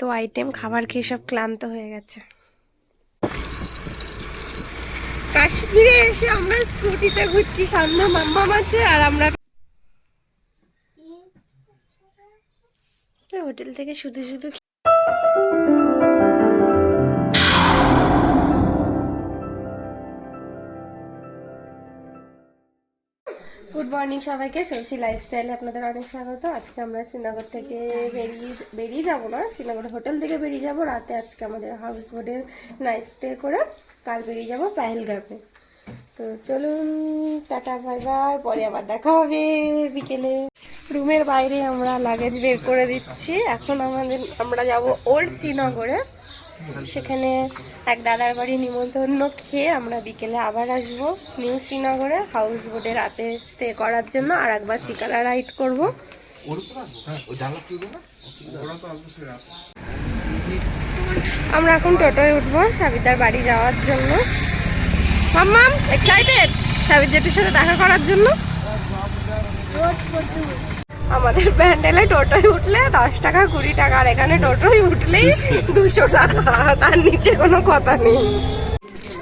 এত আইটেম খাবার খেয়ে সব ক্লান্ত হয়ে গেছে। কাশ্মীরে এসে আমরা স্কুটিতে ঘুরছি সামনে মাম্মা আছে আর আমরা হোটেল থেকে শুধু শুধু গুড মর্নিং সবাইকে। সবসি লাইফস্টাইলে আপনাদের অনেক স্বাগত। আজকে আমরা শ্রীনগর থেকে বেরিয়ে বেরিয়ে যাব না, শ্রীনগর হোটেল থেকে বেরিয়ে যাব। রাতে আজকে আমাদের হাউস বোটে নাইট স্টে করে কাল বেরিয়ে যাব পেহেলগামে। তো চলুন, টাটা বাই বাই পরে আবার দেখা হবে বিকেলে। রুমের বাইরে আমরা লাগেজ বের করে দিচ্ছি। এখন আমাদের আমরা যাব ওল্ড শ্রীনগরে। সেখানে এক দাদার বাড়ি নিমন্ত্রণ খেয়ে আমরা বিকেলে আবার আসব নিউ শ্রীনগরে হাউস বোটে রাতে স্টে করার জন্য আর একবার চিকারা রাইড করব। আমরা এখন টোটোয় উঠবো সাবিতার বাড়ি যাওয়ার জন্য। মাম্মাম এক্সাইটেড সাবিত জেঠির সাথে দেখা করার জন্য? আমাদের প্যান্ডেলে টোটোয় উঠলে দশ টাকা কুড়ি টাকা আর এখানে টোটোয় উঠলেই দুশো টাকা। তার নিচে কোনো কথা নেই।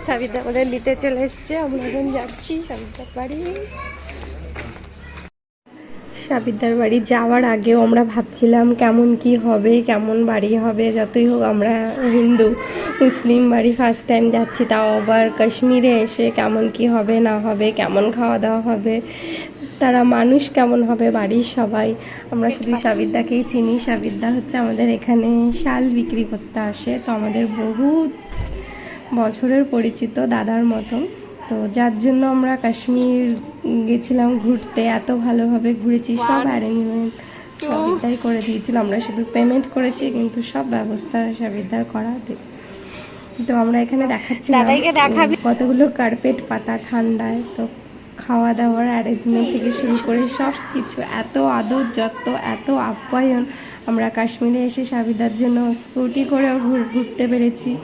সাবিতা আমাদের নিতে চলে এসছে। আমরা এখন যাচ্ছি সাবিতার বাড়ি। সাবিতার বাড়ি যাওয়ার আগেও আমরা ভাবছিলাম কেমন কি হবে, কেমন বাড়ি হবে, যতই হোক আমরা হিন্দু, মুসলিম বাড়ি ফার্স্ট টাইম যাচ্ছি, তাও আবার কাশ্মীরে এসে কেমন কি হবে, না হবে, কেমন খাওয়া দাওয়া হবে, তারা মানুষ কেমন হবে বাড়ির সবাই, আমরা শুধু সাবিদ্দাকেই চিনি সাবিদ্দা হচ্ছে আমাদের এখানে শাল বিক্রি করতে আসে, তো আমাদের বহুত বছরের পরিচিত দাদার মতো। তো যার জন্য আমরা কাশ্মীর গেছিলাম ঘুরতে এত ভালোভাবে ঘুরেছি সব অ্যারেঞ্জমেন্ট সাবিদ্দাই করে দিয়েছিল। আমরা শুধু পেমেন্ট করেছি কিন্তু সব ব্যবস্থা সাবিদ্দার করা তো আমরা এখানে দেখাচ্ছি কতগুলো কার্পেট পাতা ঠান্ডায়। তো খাওয়া দাওয়ার অ্যারেঞ্জমেন্ট থেকে শুরু করে সব কিছু এত আদর যত্ন এত আপ্যায়ন। আমরা কাশ্মীরে এসে সাবিদার জন্য স্কুটি করেও ঘুর- ঘুরতে পেরেছি।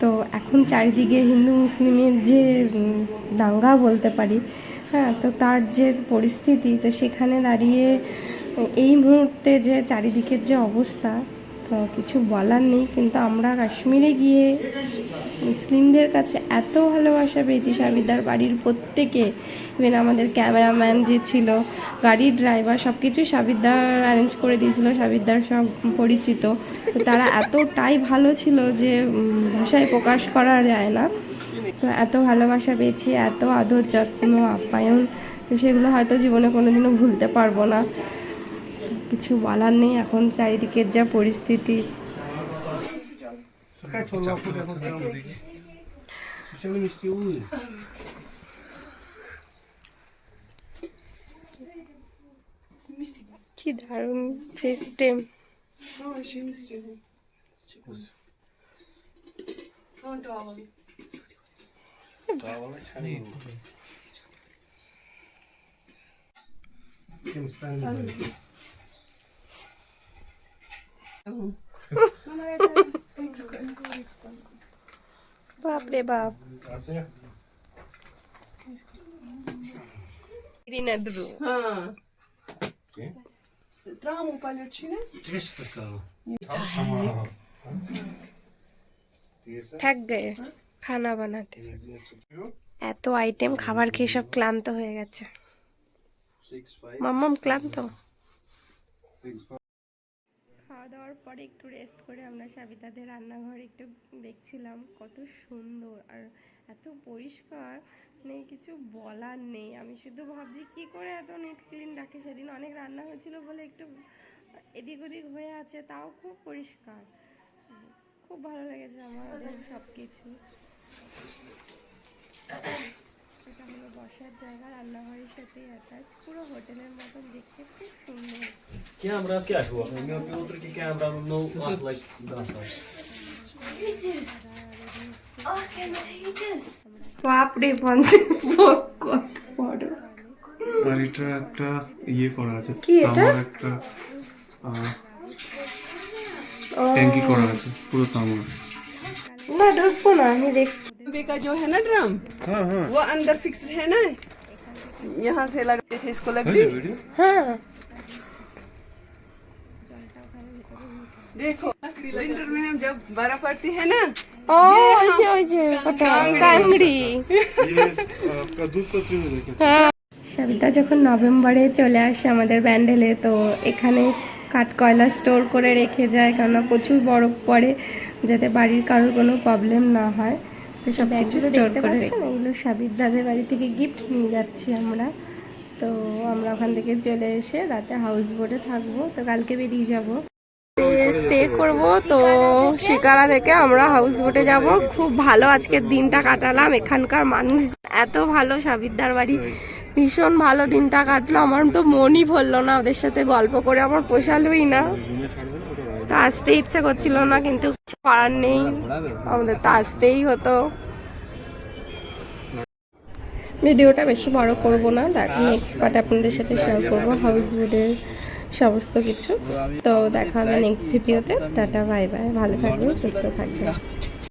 তো এখন চারিদিকে হিন্দু, মুসলিমের যে দাঙ্গা বলতে পারি হ্যাঁ তো তার যে পরিস্থিতি, তো সেখানে দাঁড়িয়ে এই মুহূর্তে যে চারিদিকের যে অবস্থা তো কিছু বলার নেই, কিন্তু আমরা কাশ্মীরে গিয়ে মুসলিমদের কাছে এত ভালোবাসা পেয়েছি। সাবিদার বাড়ির প্রত্যেকে ইভেন আমাদের ক্যামেরাম্যান যে ছিল গাড়ির ড্রাইভার সব কিছু সাবিদার অ্যারেঞ্জ করে দিয়েছিল, সাবিদার সব পরিচিত। তো তারা এতটাই ভালো ছিল যে ভাষায় প্রকাশ করা যায় না। তো এত ভালোবাসা পেয়েছি, এত আদর যত্ন, আপ্যায়ন, তো সেগুলো হয়তো জীবনে কোনোদিনও ভুলতে পারব না। কিছু বলার নেই এখন চারিদিকের যা পরিস্থিতি। কি দারুণ সিস্টেম বাপ রে বাপ Rinedru. Travmo palječine? থাক গয়ে খানা বানাতে এত আইটেম খাবার খেয়ে সব ক্লান্ত হয়ে গেছে মাম্মাম ক্লান্ত খাওয়া দাওয়ার পরে একটু রেস্ট করে আমরা সাবিতাদের রান্নাঘর একটু দেখছিলাম। কত সুন্দর আর এত পরিষ্কার মানে কিছু বলার নেই। আমি শুধু ভাবছি, কি করে এত নেট ক্লিন রাখে? সেদিন অনেক রান্না হয়েছিল বলে একটু এদিক ওদিক হয়ে আছে, তাও খুব পরিষ্কার। খুব ভালো লেগেছে আমার সব কিছু বসার জায়গা রান্নাঘরের সাথেই অ্যাটাচ পুরো হোটেলের মতন দেখতে খুব সুন্দর Camera az kell volna, mi a pilótra ki camera, no atlas বাপরে পঞ্চাশ কত বড় আর এটা একটা ইয়ে করা আছে কি এটা একটা ট্যাঙ্কি করা আছে পুরো তামার না ঢুকবো না আমি দেখছি বেকা জো হ্যাঁ না ড্রাম ड्रम হ্যাঁ হ্যাঁ वो अंदर फिक्स्ड है ना यहाँ से लगाते थे इसको लग হয়েছে दी ভিডিও হ্যাঁ देखो विंटर में हम जब बर्फ पड़ती है ना ও ওই যে ওই যে ওটা কাংড়ি ये आपका दूध पत्री में देखे সবিতা যখন নভেম্বরে চলে আসে আমাদের ব্যান্ডেলে তো এখানে কাঠ কয়লা স্টোর করে রেখে যায় কেননা প্রচুর বরফ পড়ে যাতে বাড়ির কারোর কোনো প্রবলেম না হয় তো সব কিছু স্টোর করে রেখে- এগুলো সাবির দাদের বাড়ি থেকে গিফট নিয়ে যাচ্ছি আমরা। তো আমরা ওখান থেকে চলে এসে রাতে হাউস বোটে থাকব। তো কালকে বেরিয়ে যাব। স্টে করব, তো শিকারা থেকে আমরা হাউস বোটে যাব। খুব ভালো আজকের দিনটা কাটালাম। এখানকার মানুষ এত ভালো সাবিরদার বাড়ি। ভীষণ ভালো দিনটা কাটলো। আমার তো মনই ভরলো না ওদের সাথে গল্প করে। আমার পোষালোই না। তো আসতে ইচ্ছা করছিল না, কিন্তু করার নেই। আমাদের তো আসতেই হতো। ভিডিওটা বেশি বড় করব না। নেক্সট পার্ট আপনাদের সাথে শেয়ার করব হাউস বোটের সমস্ত কিছু। তো দেখা হবে নেক্সট ভিডিওতে টাটা বাই বাই ভালো থাকবেন, সুস্থ থাকবেন।